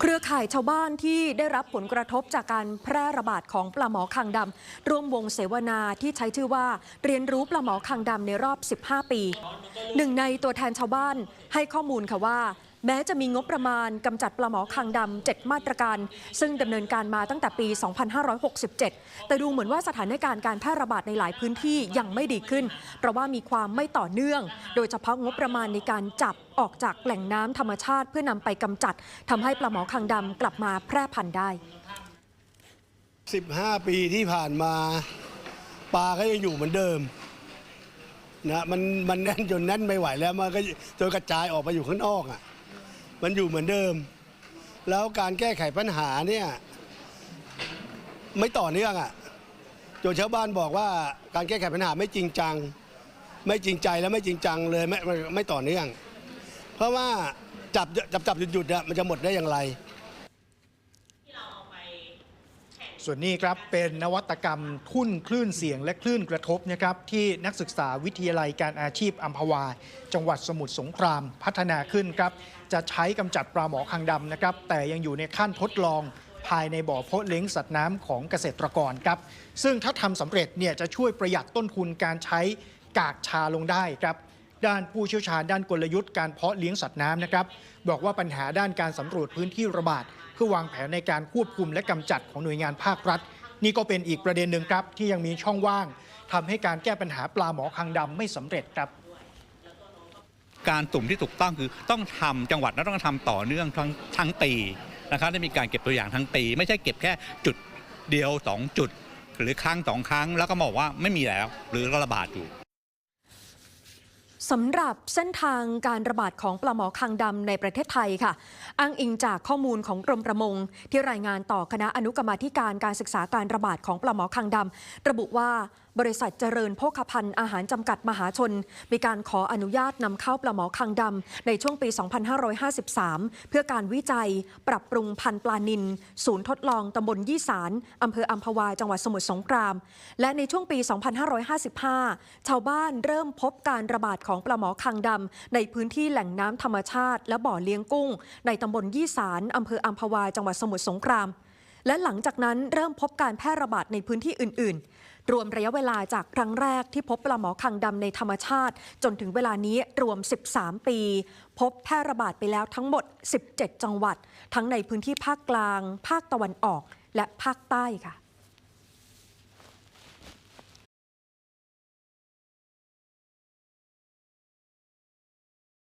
เครือข่ายชาวบ้านที่ได้รับผลกระทบจากการแพร่ระบาดของปลาหมอคางดำร่วมวงเสวนาที่ใช้ชื่อว่าเรียนรู้ปลาหมอคางดำในรอบ 15 ปี หนึ่งในตัวแทนชาวบ้านให้ข้อมูลค่ะว่า แม้จะมีงบประมาณกำจัดปลาหมอคางดำ7มาตรการ ซึ่งดำเนินการมาตั้งแต่ปี 2567 แต่ดูเหมือนว่าสถานการณ์การแพร่ระบาดในหลายพื้นที่ยังไม่ดีขึ้น เพราะว่ามีความไม่ต่อเนื่อง โดยเฉพาะงบประมาณในการจับออกจากแหล่งน้ำธรรมชาติ เพื่อนำไปกำจัดทำให้ปลาหมอคางดำกลับมาแพร่พันธุ์ได้ 15 ปีที่ผ่านมาปลาก็ยังอยู่เหมือนเดิมนะมันมันแน่นจนแน่นไม่ไหวแล้วมันก็จนกระจายออกไปอยู่ข้างนอกอะ มันอยู่เหมือนเดิม แล้วการแก้ไขปัญหาเนี่ยไม่ต่อเนื่องอะจนชาวบ้านบอกว่าการแก้ไขปัญหาไม่จริงจัง ไม่จริงใจและไม่จริงจังเลยไม่ไม่ไม่ต่อเนื่อง เพราะว่าจับจับจับหยุดหยุดๆอะมันจะหมดได้อย่างไร ส่วนนี้ครับเป็นนวัตกรรมทุ่นคลื่นเสียงและคลื่นกระทบนะครับที่นักศึกษาวิทยาลัยการอาชีพอัมพวา จังหวัดสมุทรสงครามพัฒนาขึ้นครับจะใช้กำจัดปลาหมอคางดำนะครับแต่ยังอยู่ในขั้นทดลองภายในบ่อเพาะเลี้ยงสัตว์น้ำของเกษตรกรครับซึ่งถ้าทำสำเร็จเนี่ยจะช่วยประหยัดต้นทุนการใช้กากชาลงได้ครับ ด้านผู้เชี่ยวชาญด้านกลยุทธ์การเพาะเลี้ยงสัตว์น้ำนะครับบอกว่าปัญหาด้านการสำรวจพื้นที่ระบาดเพื่อวางแผนในการควบคุมและกำจัดของหน่วยงานภาครัฐ นี่ก็เป็นอีกประเด็นหนึ่งครับ ที่ยังมีช่องว่างทำให้การแก้ปัญหาปลาหมอคางดำไม่สำเร็จครับการตุ่มที่ถูกต้องคือต้องทำจังหวัดนั้นต้องทำต่อเนื่องทั้งทั้งปีนะครับได้มีการเก็บตัวอย่างทั้งปี ไม่ใช่เก็บแค่จุดเดียวสองจุด หรือครั้งสองครั้ง แล้วก็บอกว่าไม่มีแล้ว หรือระบาดอยู่ สำหรับเส้นทางการระบาดของปลาหมอคางดำในประเทศไทยค่ะ อ้างอิงจากข้อมูลของกรมประมง ที่รายงานต่อคณะอนุกรรมาธิการการศึกษาการระบาดของปลาหมอคางดำระบุว่า บริษัทเจริญโภคภัณฑ์อาหารจำกัดมหาชน มีการขออนุญาตนำเข้าปลาหมอคางดำในช่วงปี 2553 เพื่อการวิจัย ปรับปรุงพันธุ์ปลานินศูนย์ทดลองตำบลยี่สารอำเภออัมพวาจังหวัดสมุทรสงคราม และในช่วงปี 2555 ชาวบ้านเริ่มพบการระบาดของปลาหมอคางดำในพื้นที่แหล่งน้ำธรรมชาติ และบ่อเลี้ยงกุ้ง ในตำบลยี่สารอำเภออัมพวาจังหวัดสมุทรสงคราม และหลังจากนั้นเริ่มพบการแพร่ระบาดในพื้นที่อื่น ๆ รวมระยะเวลาจากครั้งแรกที่พบปลาหมอคังดำในธรรมชาติ จนถึงเวลานี้รวม 13 ปี พบแพร่ระบาดไปแล้วทั้งหมด 17 จังหวัด ทั้งในพื้นที่ภาคกลาง ภาคตะวันออก และภาคใต้ค่ะ